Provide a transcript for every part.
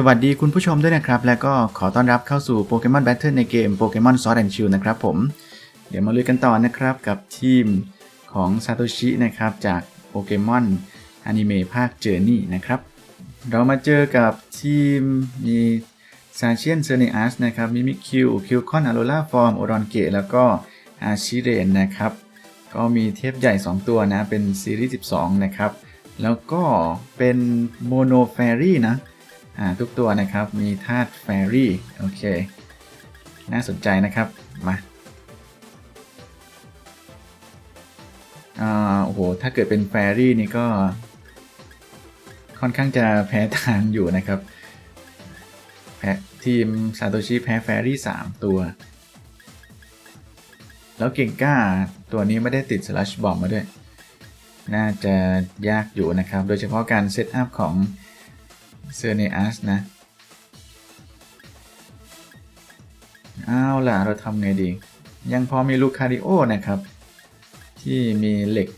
สวัสดีคุณผู้ชมด้วยนะครับ และก็ขอต้อนรับเข้าสู่โปเกมอนแบทเทิลในเกมโปเกมอนซอ d แอนชิลนะครับผม เดี๋ยวมาลุยกันต่อนะครับกับทีมของซาโตชินะครับ จากโปเกมอนอนิเมะภาคเจอร์นี่นะครับ เรามาเจอกับทีมมีซาเชียนเซเนอัสนะครับมิมิคิวคิวคอนอโรล่าฟอร์มโอรอนเกะแล้วก็อาชิเรนนะครับ ก็มีเทพใหญ่ 2 ตัวนะ เป็นซีรีส์ 12 นะครับ แล้วก็เป็นโมโนแฟรี่นะ ทุกตัวนะครับ มีธาตุแฟรี่ โอเค น่าสนใจนะครับมาอ่าโอ้โห ถ้าเกิดเป็นแฟรี่นี่ก็ ค่อนข้างจะแพ้ทางอยู่นะครับ แพ้ทีมซาโตชิแพ้แฟรี่ 3 ตัว แล้วเก่งก้าตัวนี้ไม่ได้ติดสลัชบอมมาด้วย น่าจะยากอยู่นะครับ โดยเฉพาะการเซตอัพของ เซอร์เนอัสนะ เอาล่ะ เราทำไงดี ยังพอมีลูคาริโอนะครับ ที่มีเหล็ก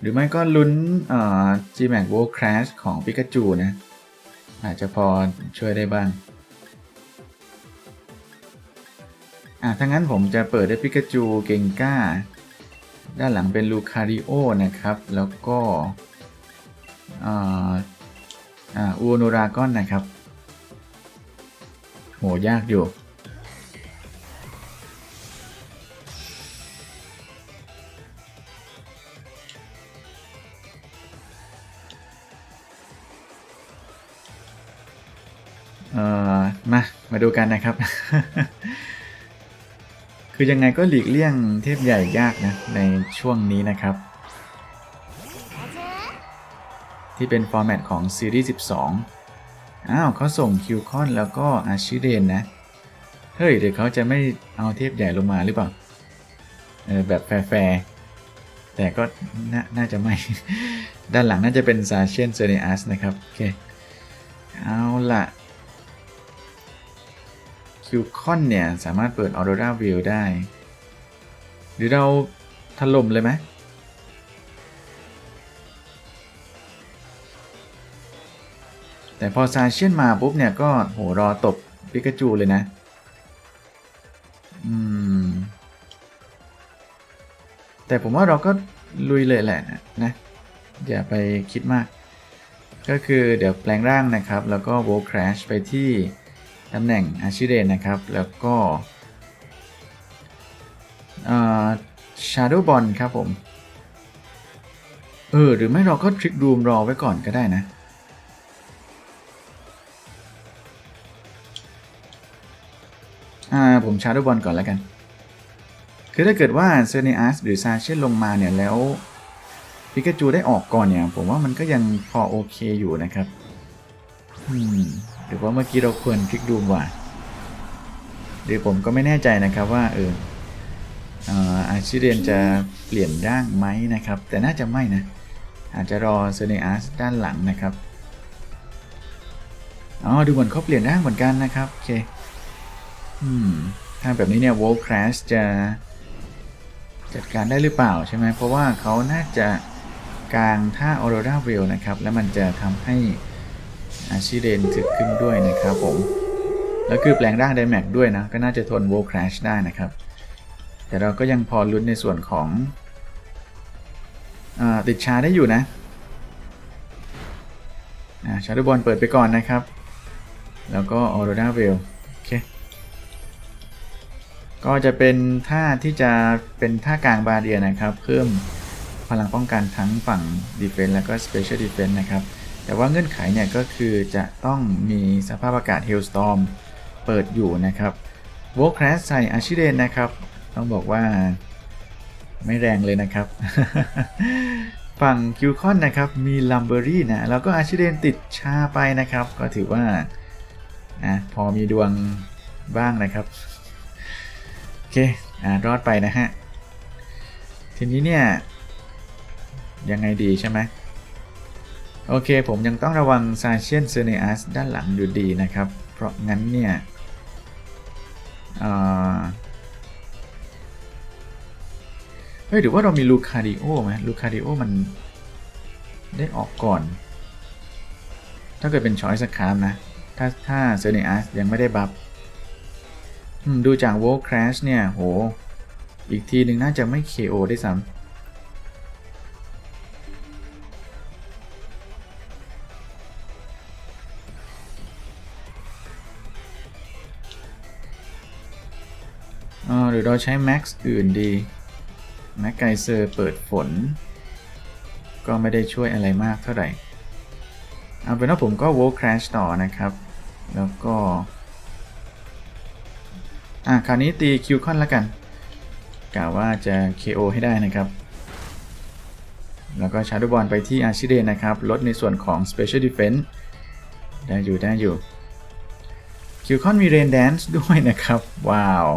หรือไม่ก็ลุ้นเอ่อ G-Max World Crash ของปิกาจูนะ อาจจะพอช่วยได้บ้าง อะถ้างั้นผมจะเปิดด้วยปิกาจูเกงก้า ด้านหลังเป็นลูคาริโอนะครับ แล้วก็อ่าอ่าอูโนรากอนนะครับ โห ยากอยู่เอ่อมา มาดูกันนะครับ คือยังไงก็หลีกเลี่ยงเทพใหญ่ยากนะในช่วงนี้นะครับ ที่เป็นฟอร์แมตของซีรีส์12 อ้าวเขาส่งคิวคอนแล้วก็อาชิเรนนะ เฮ้ยเดี๋ยวเขาจะไม่เอาเทพใหญ่ลงมาหรือเปล่า เออแบบแฟร์แต่ก็นน่าจะไม่ ด้านหลังน่าจะเป็นซาเชียนเซเนอัสนะครับ โอเค เอาละ คิวคอนเนี่ยสามารถเปิดออโรราวิวได้ หรือเราถล่มเลยไหมแต่พอซาเชียนมาปุ๊บเนี่ยก็โหรอตบปิกาจูเลยนะ อืม แต่ผมว่าเราก็ลุยเลยแหละนะ อย่าไปคิดมาก ก็คือเดี๋ยวแปลงร่างนะครับ แล้วก็โวลคราชไปที่ ตำแหน่งอาชิเรนนะครับ แล้วก็ชาร์โดบอลครับผม เออ หรือไม่เราก็ทริกดูมรอไว้ก่อนก็ได้นะ อ่า ผมชาร์ดบอลก่อนแล้วกัน คือถ้าเกิดว่าเซเนอัสหรือซาเช่นลงมาเนี่ยแล้วพิกาจูได้ออกก่อนเนี่ย ผมว่ามันก็ยังพอโอเคอยู่นะครับ อืม หรือว่าเมื่อกี้เราควรคลิกดูมว่าหรือผมก็ไม่แน่ใจนะครับว่าเอออาชิเรนจะเปลี่ยนร่างไหมนะครับ แต่น่าจะไม่นะ อาจจะรอเซเนอัสด้านหลังนะครับอ๋อดูเหมือนเขาเปลี่ยนร่างเหมือนกันนะครับโอเคอืมถ้าแบบนี้เนี่ย World Crash จะจัดการได้หรือเปล่าใช่ไหมเพราะว่าเขาน่าจะกลางท่า Aurora v e l นะครับ แล้วมันจะทำให้ อาชิเรนถึกขึ้นด้วยนะครับผม แล้วคือแปลงร่างไดแม็กด้วยนะ ก็น่าจะทน World Crash ได้นะครับ แต่เราก็ยังพอลุ้นในส่วนของอติดชาได้อยู่นะชาร์ดบอลเปิดไปก่อนนะครับ แล้วก็ Aurora v e l โอเค ก็จะเป็นท่าที่จะเป็นท่ากลางบาเรียนะครับ เพิ่มพลังป้องกันทั้งฝั่ง Defense แล้วก็ Special Defense นะครับ แต่ว่าเงื่อนไขเนี่ยก็คือจะต้องมีสภาพอากาศ Hailstorm เปิดอยู่นะครับ w o l c r a s ใส่อาชิเรนนะครับ ต้องบอกว่าไม่แรงเลยนะครับ ฝั่งคิวคอนนะครับ มีลัมเบอรี่นะ แล้วก็อาชิเรนติดชาไปนะครับ ก็ถือว่านะพอมีดวงบ้างนะครับ โอเคอ่ารอดไปนะฮะ ทีนี้เนี่ย ยังไงดีใช่ไหม โอเค ผมยังต้องระวังซาเชียนเซเนอัสด้านหลังอยู่ดีนะครับ เพราะงั้นเนี่ยเฮ้ยหรือว่าเรามีลูคาริโอไหมลูคาริโอมันได้ออกก่อน ถ้าเกิดเป็นช้อยสคามนะ ถ้าถ้าเซเนอัสยังไม่ได้บัฟดูจากโวลคร s ชเนี่ย โห อีกทีหนึ่งน่าจะไม่ KO ได้ซ้ำ อ่าหรือเราใช้แม็กซ์อื่นดีแม็กไกเซอร์เปิดฝน ก็ไม่ได้ช่วยอะไรมากเท่าไหร่ เอาเป็นว่าผมก็ w o r Crash ต่อนะครับ แล้วก็ อะ คราวนี้ตีคิวคอนแล้วกันกะว่าจะ KO ให้ได้นะครับ แล้วก็ชาร์ดบอลไปที่อาชิเดนนะครับ ลดในส่วนของ Special Defense ได้อยู่ได้อยู่คิวคอนมีเรนแดนซ์ด้วยนะครับ ว้าว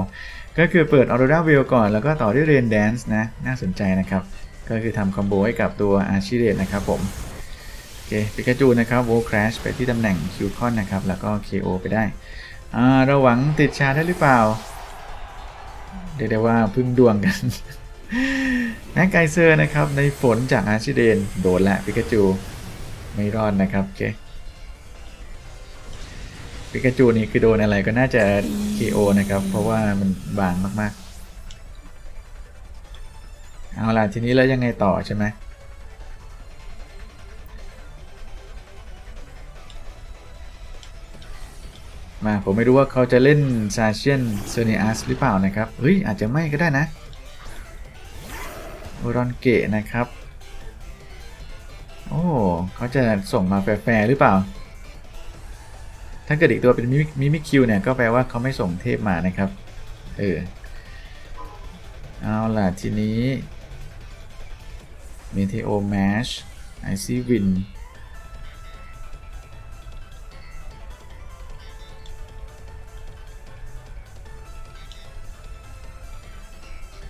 ก็คือเปิดออโรราเวลก่อนแล้วก็ต่อด้วยเรนแดนซ์นะ น่าสนใจนะครับ ก็คือทำคอมโบให้กับตัวอาชิเดนนะครับผม โอเคปิกาจูนะครับโวคราชไปที่ตำแหน่งคิวคอนนะครับ แล้วก็ KO ไปได้ อ่าเราหวังติดชาได้หรือเปล่า เรียกได้ว่าพึ่งดวงกันแม็กไกเซอร์นะครับ ในฝนจากอาชิเดน โดนละปิกาจู ไม่รอดนะครับโอเค ปิกาจูนี่คือโดนอะไรก็น่าจะ KO นะครับ เพราะว่ามันบางมากๆ เอาล่ะทีนี้แล้วยังไงต่อใช่ไหมมาผมไม่รู้ว่าเขาจะเล่นซาเชียนเซเนอัสหรือเปล่านะครับ เฮ้ย อาจจะไม่ก็ได้นะโอรอนเกะนะครับ โอ้เขาจะส่งมาแฟร์หรือเปล่า ถ้าเกิดอีกตัวเป็นมิมิคิวเนี่ยก็แปลว่าเขาไม่ส่งเทพมานะครับเออเอาล่ะทีนี้เมเทโอแมชไอซีวิน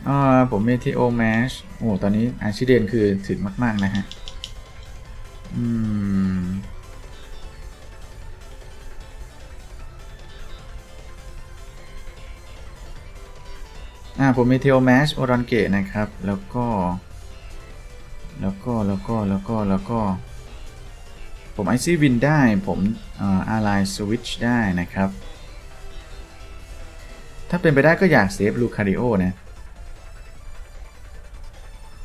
อ่าผมเมทีโอแมชโอ้ ตอนนี้อาชิเดนคือถึงมาก ๆ นะฮะ อืม อ่าผมมทีโอแมชโอรอนเกตนะครับ แล้วก็ แล้วก็แล้วก็แล้วก็แล้วก็ ผมไอซี่วินได้ผมอ่าอาไลสวิตช์ได้นะครับ ถ้าเป็นไปได้ก็อยากเซฟลูคาริโอนะ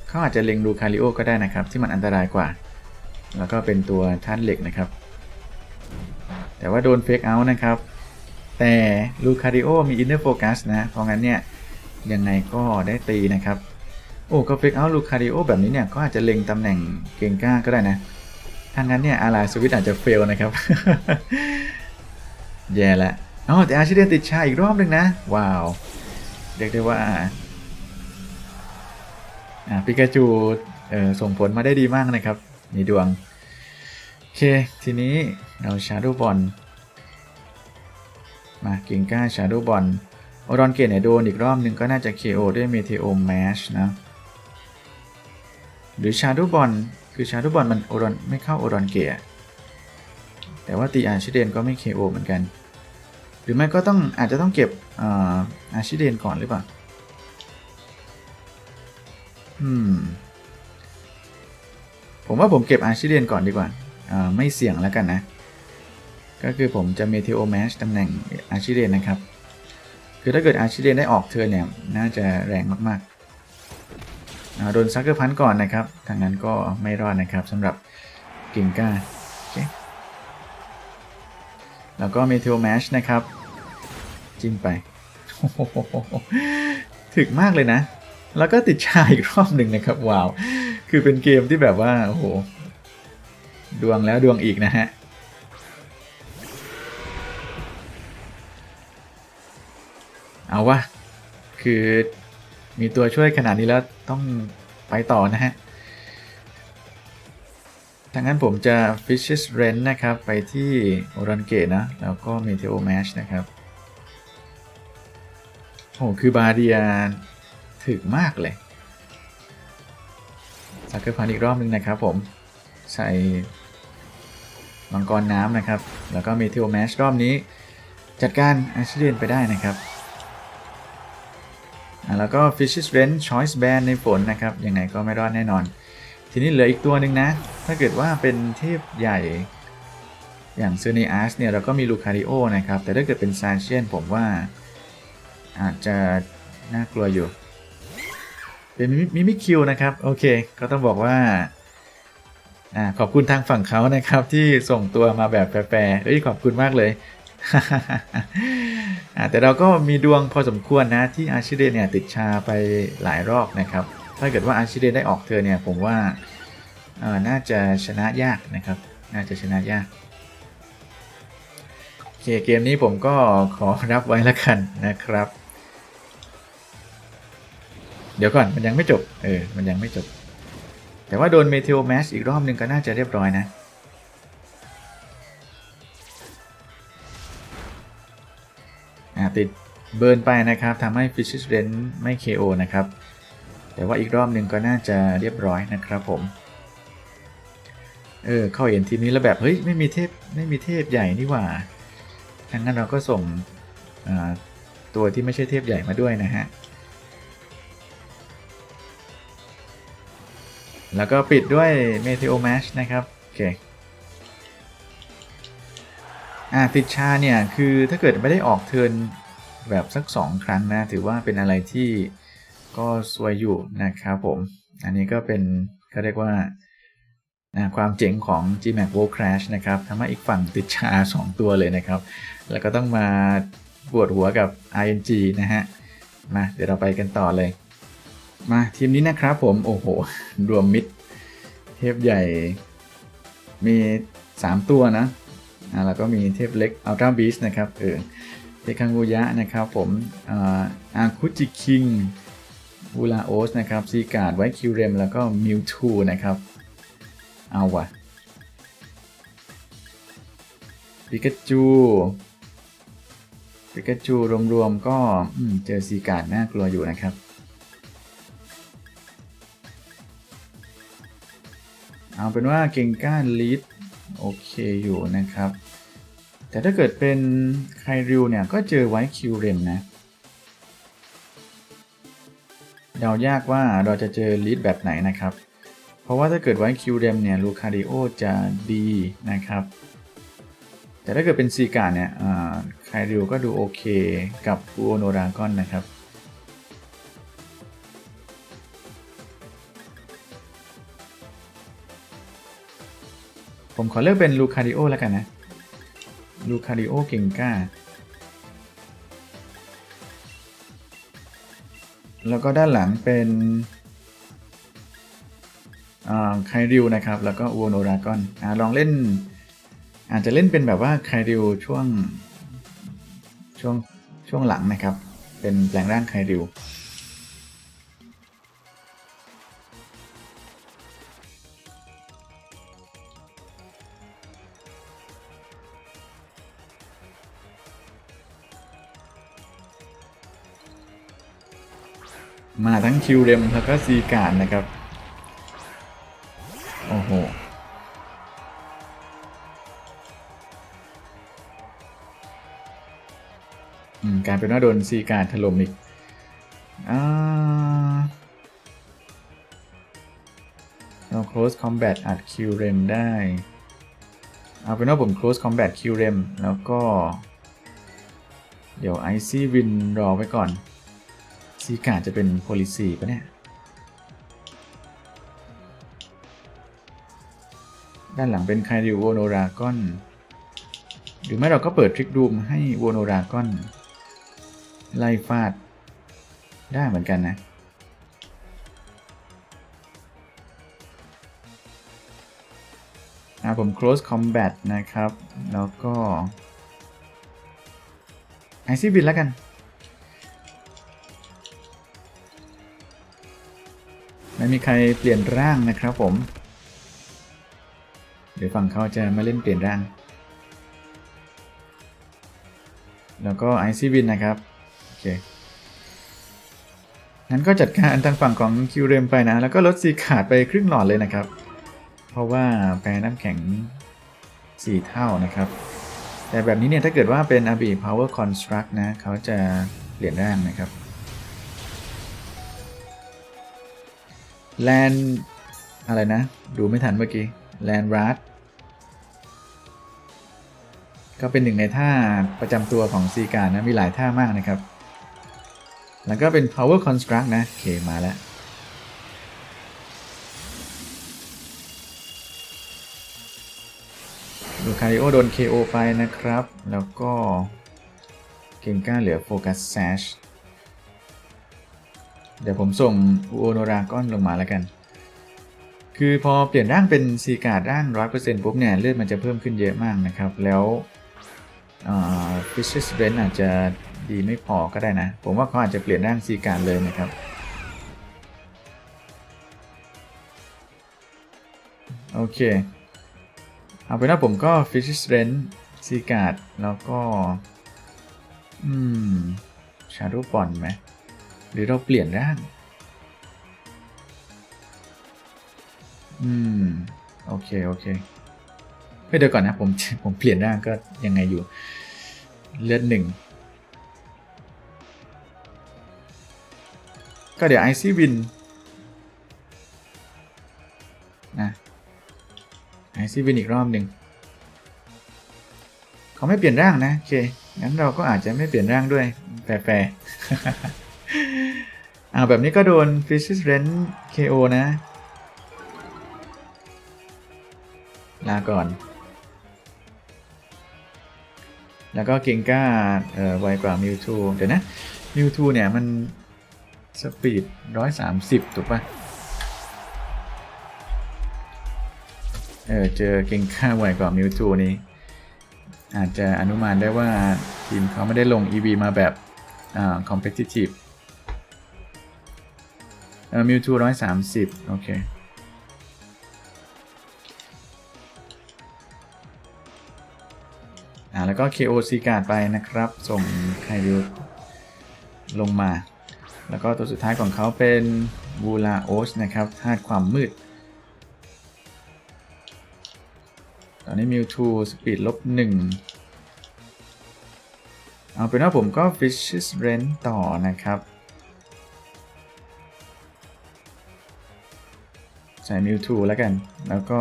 เขาอาจจะเล็งลูคาริโอก็ได้นะครับ ที่มันอันตรายกว่า แล้วก็เป็นตัวท่านเหล็กนะครับ แต่ว่าโดนเฟกเอาท์นะครับ แต่ลูคาริโอมีอินเนอร์โฟกัสนะ เพราะงั้นเนี่ย ยังไงก็ได้ตีนะครับ โอ้ก็เฟกเอาลูคาริโอแบบนี้เนี่ย ก็อาจจะเล็งตำแหน่งเกงก้าก็ได้นะ ถ้างั้นเนี่ยอาราสวิตอาจจะเฟลนะครับ แย่ละอ๋อแต่อาชิเดนติดชาอีกรอบหนึ่งนะ ว้าว เรียกได้ว่าอ่าปิกาจูเอ่อส่งผลมาได้ดีมากนะครับมีดวง โอเค ทีนี้เราชาร์ดบอลมาเกิงก้าชาร์ดบอล รอนเกตเนี่ยโดนอีกรอบหนึ่งก็น่าจะ KO ด้วยเมเทโอแมชนะ หรือชาร์ดบอลคือชาร์ดบอลมันโอรอนไม่เข้าโอรอนเกตแต่ว่าตีอาชิเดนก็ไม่ KO เหมือนกัน หรือไม่ก็ต้องอาจจะต้องเก็บอาชิเดนก่อนหรือเปล่าอืมผมว่าผมเก็บอาชิเดนก่อนดีกว่า ไม่เสี่ยงแล้วกันนะ ก็คือผมจะเมเทโอแมชตำแหน่งอาชิเดนนะครับ คือถ้าเกิดอาชิเดนได้ออกเทิร์เนี่ย น่าจะแรงมากๆโดนซักเกอร์พันก่อนนะครับทางนั้นก็ไม่รอดนะครับสำหรับกิงก้าแล้วก็เมเทโอแมชนะครับ จิ้มไป ถึกมากเลยนะ แล้วก็ติดชาอีกรอบหนึ่งนะครับ ว้าว คือเป็นเกมที่แบบว่า โอ้โห ดวงแล้วดวงอีกนะฮะ เอาวะ คือมีตัวช่วยขนาดนี้แล้วต้องไปต่อนะฮะดังนั้นผมจะ Fishes Rent นะครับ ไปที่ o r a n g a t e นะ แล้วก็ Meteo Match นะครับโอ้คือบาเดียถึกมากเลยสักเกอร์พันอีกรอบนึงนะครับผม ใส่มังกรน้ำนะครับ แล้วก็เมทิโอแมชรอบนี้ จัดการอาชิเดนไปได้นะครับ แล้วก็ Fishes Rent Choice Band ในฝนนะครับยังไงก็ไม่รอดแน่นอน ทีนี้เหลืออีกตัวหนึ่งนะ ถ้าเกิดว่าเป็นเทพใหญ่อย่างซอร์เนอาสเนี่ยเราก็มีลูคาริโอนะครับ แต่ถ้าเกิดเป็นซานเชียนผมว่า อาจจะน่ากลัวอยู่ เป็นมิมิคิวนะครับ โอเค ก็ต้องบอกว่าอขอบคุณทางฝั่งเขานะครับที่ส่งตัวมาแบบแฟร์ๆเอ้ยขอบคุณมากเลย แต่เราก็มีดวงพอสมควรนะที่อาชิเดเนี่ยติดชาไปหลายรอบนะครับ ถ้าเกิดว่าอาชิเดได้ออกเธอเนี่ยผมว่าน่าจะชนะยากนะครับ น่าจะชนะยากโอเคเกมนี้ผมก็ขอรับไว้แล้วกันนะครับ เดี๋ยวก่อนมันยังไม่จบ เออ มันยังไม่จบ แต่ว่าโดนเมเท o แมชอีกรอบหนึ่งก็น่าจะเรียบร้อยนะ ติดเบิร์นไปนะครับทำให้ Fishes r e n ไม่ KO นะครับ แต่ว่าอีกรอบหนึ่งก็น่าจะเรียบร้อยนะครับผม เออ เข้าเห็นทีมนี้แล้วแบบ เฮ้ย ไม่มีเทพ ไม่มีเทพใหญ่นี่หว่าทั้งนั้นเราก็ส่งตัวที่ไม่ใช่เทพใหญ่มาด้วยนะฮะ แล้วก็ปิดด้วย Meteo Mash นะครับ โอเค อ่าติดชาเนี่ยคือถ้าเกิดไม่ได้ออกเทินแบบสัก 2 ครั้งนะ ถือว่าเป็นอะไรที่ก็สวยอยู่นะครับผม อันนี้ก็เป็นเขาเรียกว่าความเจ๋งของ GMAX World Crash นะครับทำให้อีกฝั่งติดชา 2 ตัวเลยนะครับ แล้วก็ต้องมาปวดหัวกับ ING นะฮะ มาเดี๋ยวเราไปกันต่อเลย มาทีมนี้นะครับผม โอ้โห รวมมิด เทพใหญ่มี 3 ตัวนะ อ่าแล้วก็มีเทพเล็กอัลตร้าบีสนะครับเออเทคังกุยะนะครับผมอ่าคุจิคิงบูลาโอสนะครับซีการ์ดไวคิวเรมแล้วก็มิวทูนะครับเอาวะปิกาจูปิกาจูรวมๆก็เจอซีการ์ดน่ากลัวอยู่นะครับเอาเป็นว่าเก่งก้านลีด โอเคอยู่นะครับ แต่ถ้าเกิดเป็นไคริวเนี่ยก็เจอไว้คิวเรมนะเดายากว่าเราจะเจอลีดแบบไหนนะครับ เพราะว่าถ้าเกิดไว้คิวเรมเนี่ยลูคาริโอจะดีนะครับ แต่ถ้าเกิดเป็นซีการ์เนี่ยไคริวก็ดูโอเค กับอูโอโนรากอนนะครับ ผมขอเลือกเป็นลูคาริโอแล้วกันนะ ลูคาริโอเก่งกล้า แล้วก็ด้านหลังเป็นไคริวนะครับ แล้วก็อูโนรากอนอลองเล่น อาจจะเล่นเป็นแบบว่าไคริวช่วงช่วงช่วงหลังนะครับ เป็นแปลงร่างไคริว ทั้งคิวเรมแล้วก็ซีการ์นะครับ โอ้โหการเป็นว่าโดนซีการ์ถล่มอีกอ่าเรา close combat อัดคิวเรมได้ เอาเป็นว่าผม close combat คิวเรมแล้วก็ เดี๋ยว Icy Win รอไว้ก่อน ซีกาดจะเป็น policy ปะเนี่ย ด้านหลังเป็นไคริวโวโนรากอน หรือไม่เราก็เปิดทริกดูมให้โวโนรากอน ไล่ฟาด ได้เหมือนกันนะอ่าผม close combat นะครับ แล้วก็ ไอซีบินแล้วกัน ไม่มีใครเปลี่ยนร่างนะครับผม เดี๋ยวฝั่งเขาจะมาเล่นเปลี่ยนร่าง แล้วก็ไอซีวินนะครับ โอเคงั้นก็จัดการทางฝั่งของคิวเรมไปนะ แล้วก็ลดซีขาดไปครึ่งหลอดเลยนะครับ เพราะว่าแปรน้ำแข็ง 4 เท่านะครับ แต่แบบนี้เนี่ยถ้าเกิดว่าเป็น a b i Power Construct นะ เขาจะเปลี่ยนร่างนะครับ แลนอะไรนะ ดูไม่ทันเมื่อกี้แลนรัดก็เป็นหนึ่งในท่าประจำตัวของซีการนะ มีหลายท่ามากนะครับ แล้วก็เป็น power construct นะ โอเค มาแล้วลูคาริโอโดน KO ไปนะครับ แล้วก็ เก่งกล้าเหลือโฟกัสแซช เดี๋ยวผมส่งอูโอโนราก้อนลงมาแล้วกัน คือพอเปลี่ยนร่างเป็นซีการ์ดร่าง100%ปุ๊บเนี่ยเลือดมันจะเพิ่มขึ้นเยอะมากนะครับ แล้วฟิชเชอร์สเบนอาจจะดีไม่พอก็ได้นะ ผมว่าเขาอาจจะเปลี่ยนร่างซีการ์ดเลยนะครับ โอเค เอาเป็นว่าผมก็ Fish Strength ซีการ์ดแล้วก็ อืม Shadow b o n ไหม หรือเราเปลี่ยนร่าง อืม โอเค โอเคเฮ้ยเดี๋ยวก่อนนะ ผม ผมเปลี่ยนร่างก็ยังไงอยู่ เลือดหนึ่ง ก็เดี๋ยวไอซี่วินนะไอซี่วินอีกรอบหนึ่งเขาไม่เปลี่ยนร่างนะ โอเค งั้นเราก็อาจจะไม่เปลี่ยนร่างด้วยแฟร์ๆ อาแบบนี้ก็โดน Fishes Rent KO นะ ลาก่อน แล้วก็เก่งก้าเอ่อไวกว่ามิวทูเดี๋ยวนะมิวทูเนี่ยมันสปีด 130 ถูกปะเออเจอเก่งค่าไวกว่ามิวทูนี้อาจจะอนุมานได้ว่าทีมเขาไม่ได้ลง EV มาแบบอ่า competitive ออมิวทูร้อยสามสิบโอเคอ่าแล้วก็ KOC การ์ดไปนะครับ ส่งไคริวลงมา แล้วก็ตัวสุดท้ายของเขาเป็นบูลาโอสนะครับธาตุความมืด ตอนนี้มิวทูสปีดลบหนึ่งเอาเป็นว่าผมก็ Fishes r e n ต่อนะครับ ส่มิวทูแล้วกัน แล้วก็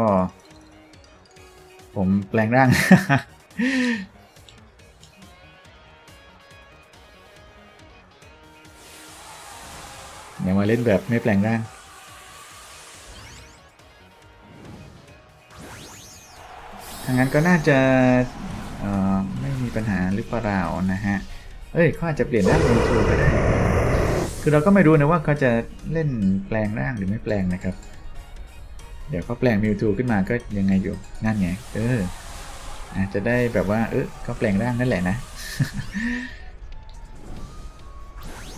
ผมแปลงร่างเดี๋ยวมาเล่นแบบไม่แปลงร่างทางนั้นก็น่าจะไม่มีปัญหาหรือเปล่านะฮะ เอ้ยเขาอาจจะเปลี่ยนร่างเป็นทูก็ได้ คือเราก็ไม่รู้นะว่าเขาจะเล่นแปลงร่างหรือไม่แปลงนะครับ เดี๋ยวเขาแปลงมิวทูขึ้นมาก็ยังไงอยู่ นั่นไง เอออาจจะได้แบบว่า เออเขาแปลงร่างนั่นแหละนะ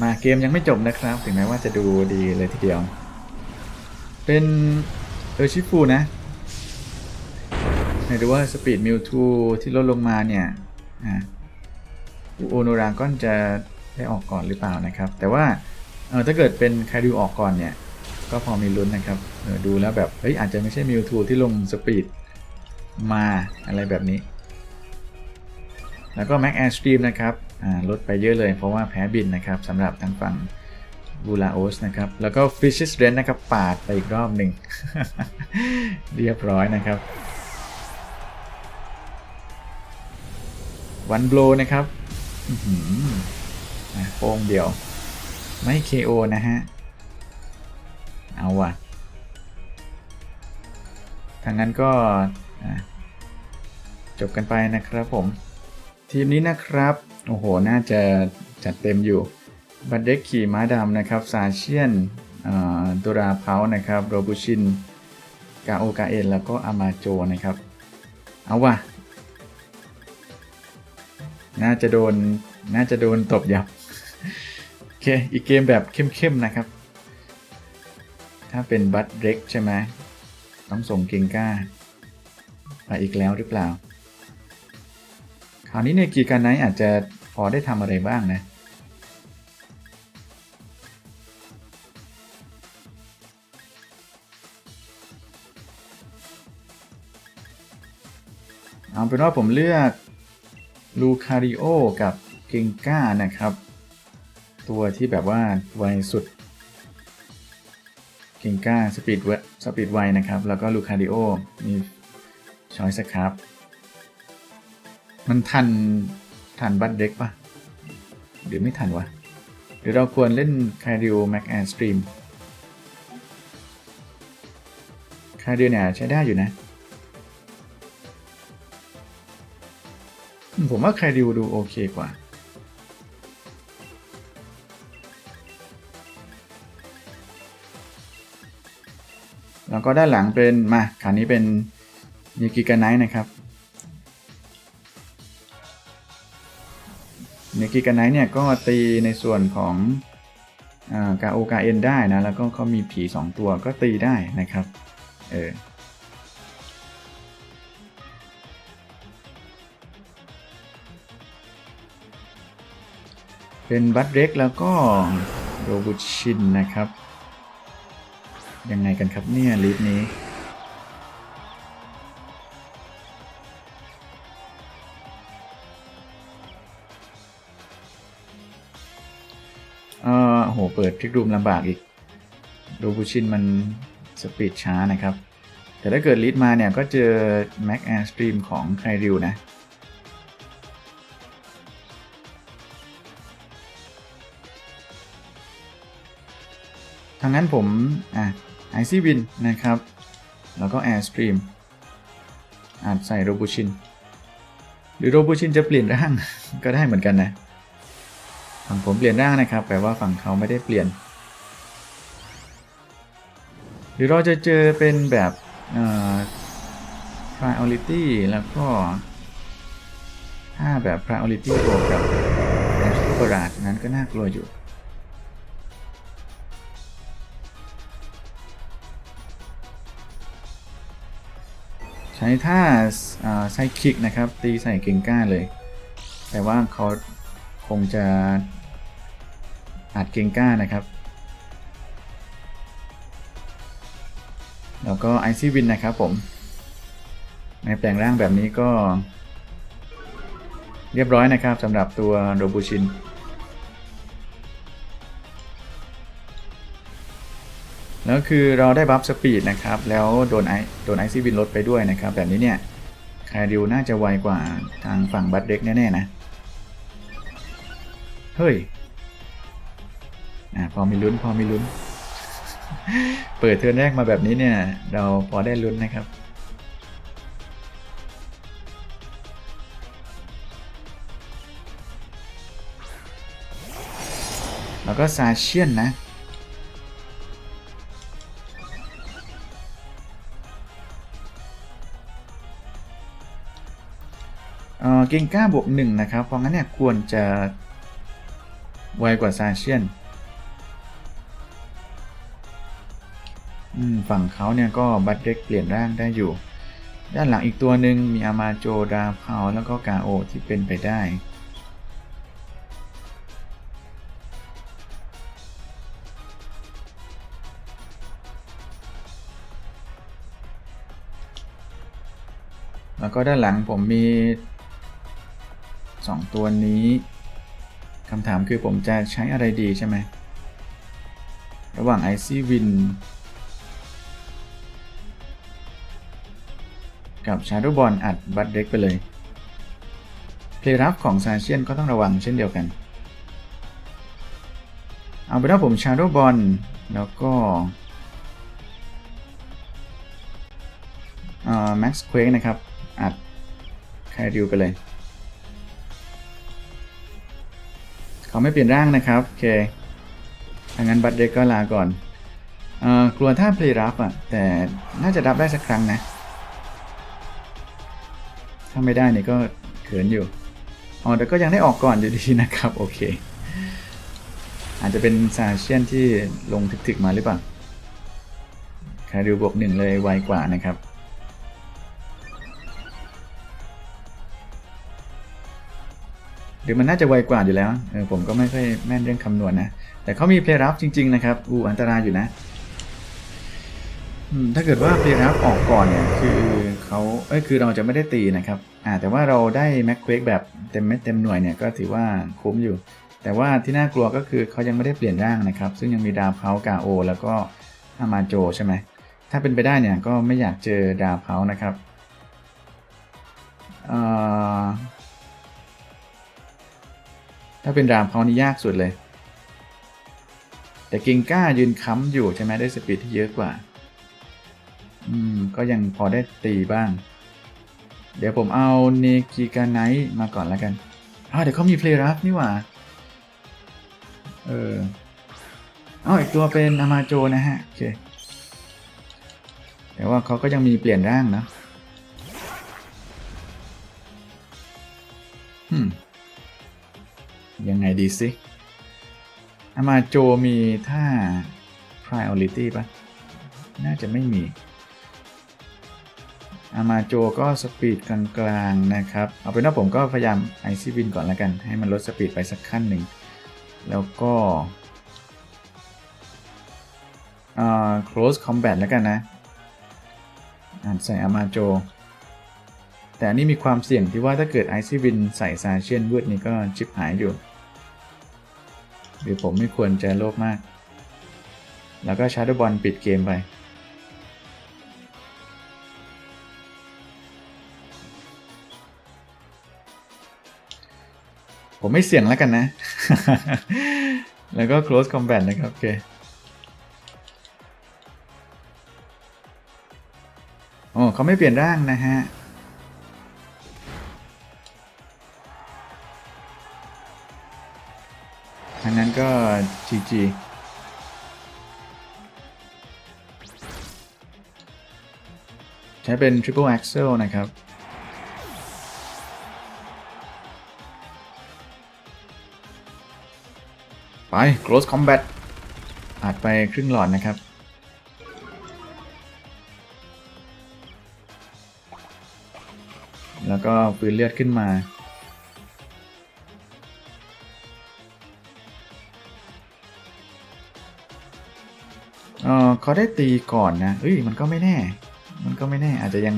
มาเกมยังไม่จบนะครับ ถึงแม้ว่าจะดูดีเลยทีเดียว เป็นเออชิฟูนะไหนดูว่าสปีดมิวทูที่ลดลงมาเนี่ยโอโนรากอนจะได้ออกก่อนหรือเปล่านะครับ แต่ว่าเออถ้าเกิดเป็นคาริวออกก่อนเนี่ย ก็พอมีลุ้นนะครับดูแล้วแบบเฮ้ยอาจจะไม่ใช่มิวทูที่ลงสปีดมาอะไรแบบนี้ แล้วก็แม็กแอร์สตรีมนะครับลดไปเยอะเลยเพราะว่าแพ้บินนะครับสำหรับทางฝั่งบูลาโอสนะครับ แล้วก็ Fishes r e n นะครับ ปาดไปอีกรอบหนึ่ง เรียบร้อยนะครับ วันโบลนะครับอือหืออะโป้งเดียว ไม่ KO นะฮะ เอาว่ะทางนั้นก็จบกันไปนะครับผม ทีมนี้นะครับ โอ้โห น่าจะจัดเต็มอยู่ บัตเด็กขี่ม้าดำนะครับ ซาเชียนโดราเพานะครับ โรบุชิน กาโอกาเอ็น แล้วก็อามาโจนะครับ เอาว่ะ น่าจะโดน น่าจะโดนตบยับ โอเค อีกเกมแบบเข้มๆนะครับ ถ้าเป็นบัตเด็กใช่ไหมต้องส่งเกงก้าไปอีกแล้วหรือเปล่า คราวนี้ในกีการไนท์อาจจะพอได้ทำอะไรบ้างนะ เอาเป็นว่าผมเลือกลูคาริโอกับเกงก้านะครับ ตัวที่แบบว่าไวสุด เกิงก้าสปีดเวสปีดไวนะครับ แล้วก็ลูคาดิโอมีชอยสครับ มันทัน ทันบัตเด็กปะหรือไม่ทันวะหรือเราควรเล่นคาร์ดิโอแม็กแอนสตรีมคาร์ดิโอเนี่ยใช้ได้อยู่นะ ผมว่าคาร์ดิโอดูโอเคกว่า แล้วก็ด้านหลังเป็นมาขานี้เป็นยากิกาไนท์นะครับยากิกาไนท์เนี่ยก็ตีในส่วนของกาโอกาเอ็นได้นะ แล้วก็เขามีผี 2 ตัวก็ตีได้นะครับเออเป็นบัตเร็กแล้วก็โรบุชินนะครับ ยังไงกันครับเนี่ยลิสต์นี้ เออโห เปิดพลิกรูมลำบากอีกโรบูชินมันสปีดช้านะครับ แต่ถ้าเกิดลิสต์มาเนี่ย ก็เจอ Mac Air Stream ของไคริวนะทางนั้นผม อะ ไอซีวินนะครับ แล้วก็ Airstream อาจใส่โรบูชิน หรือโรบูชินจะเปลี่ยนร่าง ก็ได้เหมือนกันนะ ฝั่งผมเปลี่ยนร่างนะครับ แปลว่าฝั่งเขาไม่ได้เปลี่ยน หรือเราจะเจอเป็นแบบเอ่อ priority แล้วก็ถ้าแบบ priority บวกกับ dash to barrage นั้นก็น่ากลัวอยู่ ช้ท่าไซคิกนะครับ ตีใส่เก่งก้าเลย แต่ว่าเขาคงจะอัดเก่งก้านะครับ แล้วก็ไอซี่วินนะครับผม ในแปลงร่างแบบนี้ก็ เรียบร้อยนะครับสำหรับตัวโรบูชิน แล้วคือเราได้บัฟสปีดนะครับ แล้วโดนไอโดนไอซีวินลดไปด้วยนะครับ แบบนี้เนี่ยคาริวน่าจะไวกว่าทางฝั่งบัตเด็กแน่ๆนะ เฮ้ยอ่าพอมีลุ้นพอมีลุ้น เปิดเทอร์นแรกมาแบบนี้เนี่ย เราพอได้ลุ้นนะครับแล้วก็ซาเชียนนะ เกงก้าบวกหนึ่งนะครับ เพราะงั้นเนี่ยควรจะไวกว่าซาเชียนฝั่งเขาเนี่ยก็บัตเด็กเปลี่ยนร่างได้อยู่ ด้านหลังอีกตัวหนึ่งมีอามาโจดาพาวแล้วก็กาโอที่เป็นไปได้ แล้วก็ด้านหลังผมมี 2 ตัวนี้คำถามคือผมจะใช้อะไรดีใช่ไหม ระหว่าง IC Win กับ Shadow Ball อัดบัตเด็กไปเลยเพลย์รับของซาเชียนก็ต้องระวังเช่นเดียวกัน เอาเป็นว่าผม Shadow Ball แล้วก็ Max Quake นะครับ อัดไคริวไปเลย เขาไม่เปลี่ยนร่างนะครับ โอเคถ้างั้นบัตเด็กก็ลาก่อนเออกลัวถ้าเพลย์รับอะ แต่น่าจะรับได้สักครั้งนะ ถ้าไม่ได้เนี่ยก็เขินอยู่ อ๋อ แต่ก็ยังได้ออกก่อนอยู่ดีนะครับ โอเค อาจจะเป็นซาเชียนที่ลงถึกๆมาหรือเปล่าคาริวบวกหนึ่งเลยไวกว่านะครับ หรือมันน่าจะไวกว่าอยู่แล้วเออผมก็ไม่ค่อยแม่นเรื่องคำนวณนะ แต่เขามีเพลย์รับจริง ๆ นะครับ อูอันตรายอยู่นะถ้าเกิดว่าเพลย์รับออกก่อนเนี่ยคือเขาเอ้ยคือเราจะไม่ได้ตีนะครับอ่าแต่ว่าเราได้แม็กเควกแบบเต็มเม็ดเต็มหน่วยเนี่ยก็ถือว่าคุ้มอยู่ แต่ว่าที่น่ากลัวก็คือเขายังไม่ได้เปลี่ยนร่างนะครับ ซึ่งยังมีดาวเพากาโอ แล้วก็อามาโจใช่ไหมถ้าเป็นไปได้เนี่ยก็ไม่อยากเจอดาวเพานะครับอ่อ ถ้าเป็นดาวเพานี่ยากสุดเลย แต่กิงก้ายืนค้ำอยู่ใช่ไหมได้สปีดที่เยอะกว่า อืม ก็ยังพอได้ตีบ้าง เดี๋ยวผมเอาเนกิกาไนท์มาก่อนแล้วกันอ้าวเดี๋ยวเขามีเพลย์รับนี่หว่า เออเอาอีกตัวเป็นอามาโจนะฮะ โอเค แต่ว่าเขาก็ยังมีเปลี่ยนร่างนะ อืม ยังไงดีสิอามาโจมีท่า priority ปะน่าจะไม่มี อามาโจก็สปีดกลางๆนะครับ เอาเป็นว่าผมก็พยายามไอซีวินก่อนแล้วกัน ให้มันลดสปีดไปสักขั้นหนึ่ง แล้วก็ close combat แล้วกันนะอ่านใส่อามาโจ แต่อันนี้มีความเสี่ยงที่ว่าถ้าเกิดไอซีวินใส่ซาเชียนวืดนี่ก็ชิบหายอยู่ หรือผมไม่ควรใจโลภมาก แล้วก็ชาร์ดบอลปิดเกมไป ผมไม่เสี่ยงแล้วกันนะ แล้วก็ close combat นะครับ โอเคโอ้เขาไม่เปลี่ยนร่างนะฮะ ก็ GG ใช้เป็น Triple Axel นะครับ ไป Close Combat อาจไปครึ่งหลอดนะครับ แล้วก็ฟื้นเลือดขึ้นมา เขาได้ตีก่อนนะเอ้ยมันก็ไม่แน่ มันก็ไม่แน่อาจจะยัง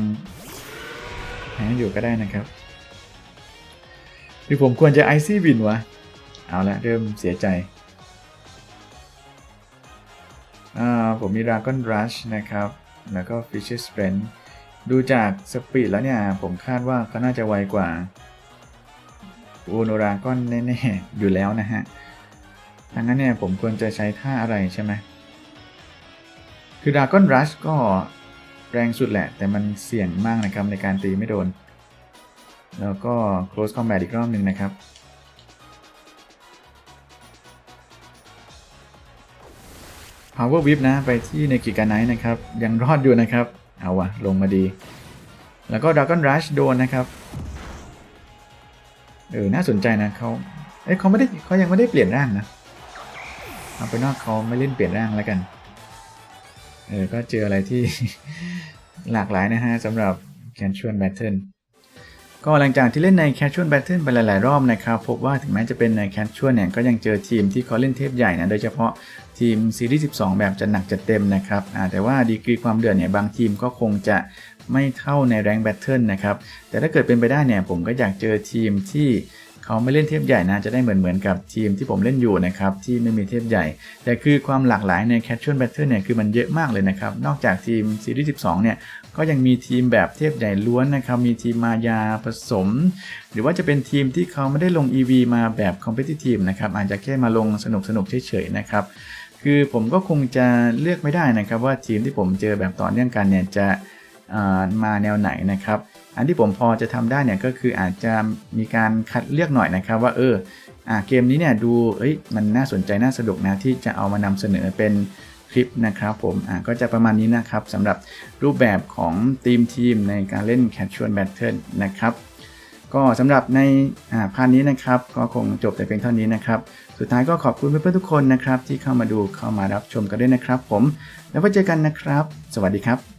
แพ้อยู่ก็ได้นะครับหรือผมควรจะไอซี่วินวะ เอาละเริ่มเสียใจอ่าผมมี Dragon Rush นะครับ แล้วก็ Fisher Strength ดูจากสปีดแล้วเนี่ย ผมคาดว่าเขาน่าจะไวกว่าอูโนราก้อนแน่ ๆ อยู่แล้วนะฮะดังนั้นเนี่ยผมควรจะใช้ท่าอะไรใช่ไหม คือ Dragon Rush ก็แรงสุดแหละ แต่มันเสี่ยงมากนะครับในการตีไม่โดน แล้วก็ Close Combat อีกรอบหนึ่งนะครับ Power Whip นะ ไปที่ในกิกาไนท์นะครับ ยังรอดอยู่นะครับ เอาวะลงมาดี แล้วก็ Dragon Rush โดนนะครับเออ น่าสนใจนะเขาเอ้ยเขาไม่ได้เขายังไม่ได้เปลี่ยนร่างนะ เอาเป็นว่าเขาไม่เล่นเปลี่ยนร่างแล้วกัน เออก็เจออะไรที่หลากหลายนะฮะสำหรับ Casual Battle ก็หลังจากที่เล่นใน Casual Battle ไปหลาย ๆ รอบนะครับ พบว่าถึงแม้จะเป็นใน Casual เนี่ยก็ยังเจอทีมที่เขาเล่นเทพใหญ่นะ โดยเฉพาะทีมซีรีส์ 12 แบบจะหนักจะเต็มนะครับแต่ว่าดีกรีความเดือดเนี่ยบางทีมก็คงจะไม่เท่าในแรงแบทเทิลนะครับ แต่ถ้าเกิดเป็นไปได้เนี่ยผมก็อยากเจอทีมที่ เขาไม่เล่นเทพใหญ่นะจะได้เหมือนเหมือนกับทีมที่ผมเล่นอยู่นะครับที่ไม่มีเทพใหญ่ แต่คือความหลากหลายใน Casual Battle เนี่ยคือมันเยอะมากเลยนะครับนอกจากทีมซีรีส์12 เนี่ยก็ยังมีทีมแบบเทพใหญ่ล้วนนะครับมีทีมมายาผสม หรือว่าจะเป็นทีมที่เขาไม่ได้ลง EV มาแบบ Competitive นะครับอาจจะแค่มาลงสนุกสนุกๆเฉยๆนะครับคือผมก็คงจะเลือกไม่ได้นะครับว่าทีมที่ผมเจอแบบต่อเนื่องกันเนี่ยจะมาแนวไหนนะครับ อันที่ผมพอจะทำได้เนี่ยก็คืออาจจะมีการคัดเลือกหน่อยนะครับว่าเอออ่าเกมนี้เนี่ยดูเอ้ยมันน่าสนใจน่าสนุกนะที่จะเอามานำเสนอเป็นคลิปนะครับผมอ่าก็จะประมาณนี้นะครับสำหรับรูปแบบของทีมทีมในการเล่น Casual Battle นะครับก็สำหรับในอ่าพาร์ทนี้นะครับ ก็คงจบแต่เพียงเท่านี้นะครับ สุดท้ายก็ขอบคุณเพื่อนๆทุกคนนะครับ ที่เข้ามาดูเข้ามารับชมกันด้วยนะครับผม แล้วไว้เจอกันนะครับ สวัสดีครับ